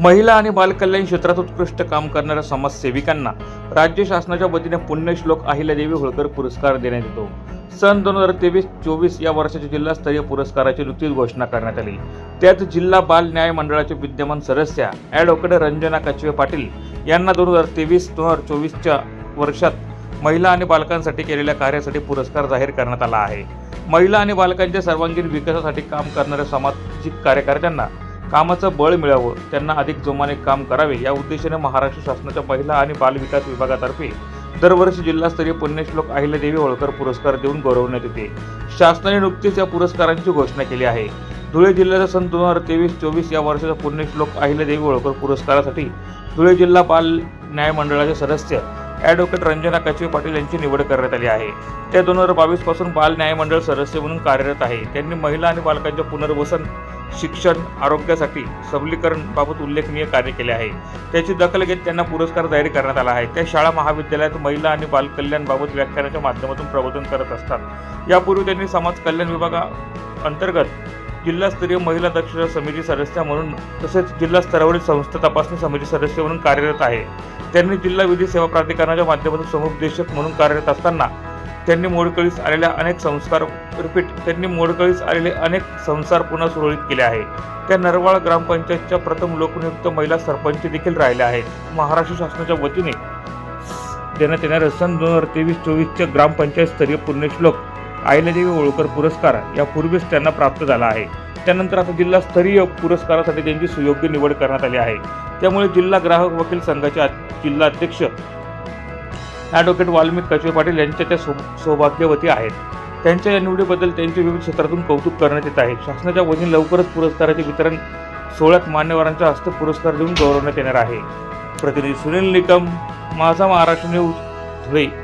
महिला आणि बालकल्याण क्षेत्रात उत्कृष्ट काम करणाऱ्या समाजसेविकांना राज्य शासनाच्या वतीने पुण्यश्लोक अहिल्यादेवी होळकर पुरस्कार देण्यात येतो. सन दोन हजार तेवीस चोवीस या वर्षाच्या जिल्हास्तरीय पुरस्काराची नुकतीच घोषणा करण्यात आली. त्यात जिल्हा बाल न्याय मंडळाचे विद्यमान सदस्य ॲडव्होकेट रंजना कचवे पाटील यांना दोन हजार तेवीस दोन हजार चोवीसच्या वर्षात महिला आणि बालकांसाठी केलेल्या कार्यासाठी पुरस्कार जाहीर करण्यात आला आहे. महिला आणि बालकांच्या सर्वांगीण विकासासाठी काम करणाऱ्या सामाजिक कार्यकर्त्यांना कामाचं बळ मिळावं त्यांना अधिक जोमाने काम करावे या उद्देशाने महाराष्ट्र शासनाच्या महिला आणि बालविकास विभागातर्फे दरवर्षी जिल्हास्तरीय पुण्यश्लोक अहिल्यादेवी होळकर पुरस्कार देऊन गौरवण्यात येते. शासनाने नुकतीच या पुरस्कारांची घोषणा केली आहे. धुळे जिल्ह्याचा सन दोन हजार तेवीस चोवीस या वर्षाचा पुण्यश्लोक अहिल्यादेवी होळकर पुरस्कारासाठी धुळे जिल्हा बाल न्याय मंडळाचे सदस्य ॲडव्होकेट रंजना कचवे पाटील यांची निवड करण्यात आली आहे. त्या दोन हजार बावीसपासून बाल न्याय मंडळ सदस्य म्हणून कार्यरत आहे. त्यांनी महिला आणि बालकांच्या पुनर्वसन शिक्षण आरोग्यासाठी सबलीकरण बाबत उल्लेखनीय कार्य केले आहे. त्याची दखल घेत त्यांना पुरस्कार जाहीर करण्यात आला आहे. त्या शाळा महाविद्यालयात महिला आणि बालकल्याणबाबत व्याख्यानाच्या माध्यमातून प्रबोधन करत असतात. यापूर्वी त्यांनी समाज कल्याण विभागा अंतर्गत जिल्हास्तरीय महिला दक्षता समिती सदस्य म्हणून तसेच जिल्हा स्तरावरील संस्था तपासणी समिती सदस्य म्हणून कार्यरत आहे. त्यांनी जिल्हा विधी सेवा प्राधिकरणाच्या माध्यमातून समुपदेशक म्हणून कार्यरत असताना त्यांनी मोडकळीस आलेल्या अनेक संस्कार रिपीट त्यांनी मोडकळीस आलेले अनेक संसार पुन्हा सुरळीत केले आहे. त्या नरवाळ ग्रामपंचायतच्या प्रथम लोकनियुक्त महिला सरपंच देखील राहिल्या आहेत. महाराष्ट्र शासनाच्या वतीने देण्यात येणाऱ्या सन दोन हजार तेवीस चोवीसच्या ग्रामपंचायत स्तरीय पुण्यश्लोक आयलादेवी होळकर पुरस्कार यापूर्वीच त्यांना प्राप्त झाला आहे. त्यानंतर आता जिल्हास्तरीय पुरस्कारासाठी त्यांची सुयोग्य निवड करण्यात आली आहे. त्यामुळे जिल्हा ग्राहक वकील संघाचे जिल्हाध्यक्ष जिल्हा अध्यक्ष ॲडव्होकेट वाल्मिक कचवे पाटील यांच्या त्या सौ- सौभाग्यवती आहेत. त्यांच्या या निवडीबद्दल त्यांचे विविध क्षेत्रातून कौतुक करण्यात येत आहे. शासनाच्या वतीने लवकरच पुरस्काराचे वितरण सोहळ्यात मान्यवरांच्या हस्ते पुरस्कार देऊन गौरवण्यात येणार आहे. प्रतिनिधी सुनील निकम माझा महाराष्ट्र न्यूज धुळे.